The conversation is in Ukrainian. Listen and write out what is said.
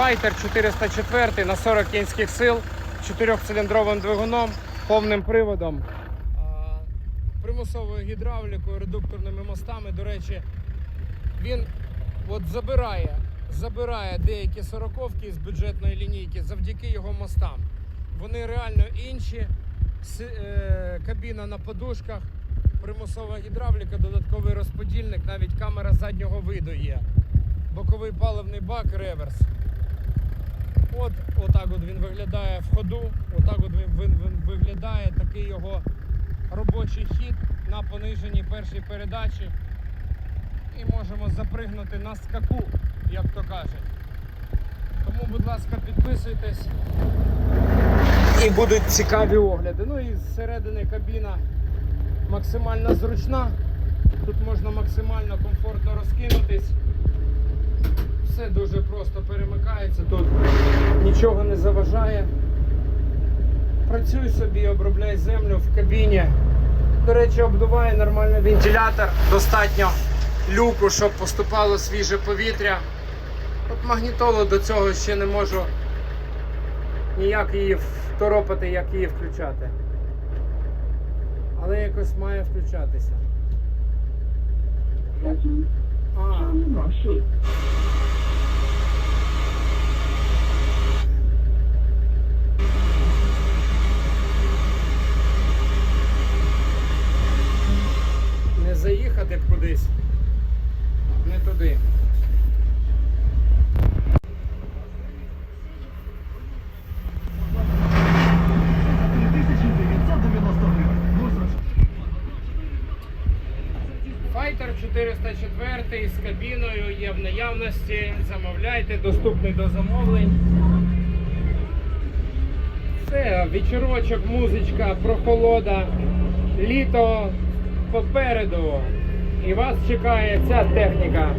Fighter 404 на 40 кінських сил, чотирьохциліндровим двигуном, повним приводом, примусовою гідравлікою, редукторними мостами. До речі, він от забирає, забирає деякі сороковки з бюджетної лінійки завдяки його мостам. Вони реально інші. Е, Кабіна на подушках, примусова гідравліка, додатковий розподільник, навіть камера заднього виду є. Боковий паливний бак, реверс. От отак от він виглядає в ходу, отак от він, він, він виглядає такий його робочий хід на пониженій першій передачі. І можемо запригнути на скаку, як то кажуть. Тому, будь ласка, підписуйтесь. І будуть цікаві огляди. Ну і зсередини кабіна максимально зручна. Тут можна максимально комфортно розкинутись. Все дуже просто перемикається, тут нічого не заважає. Працюй собі, обробляй землю в кабіні. До речі, обдуває нормально вентилятор, достатньо люку, щоб поступало свіже повітря. От магнітолу до цього ще не можу ніяк її второпати, як її включати. Але якось має включатися. Не кудись. Не туди. Файтер 404 з кабіною є в наявності. Замовляйте, доступний до замовлень. Все, вечірочок, музичка, прохолода, літо попереду. І вас чекає ця техніка.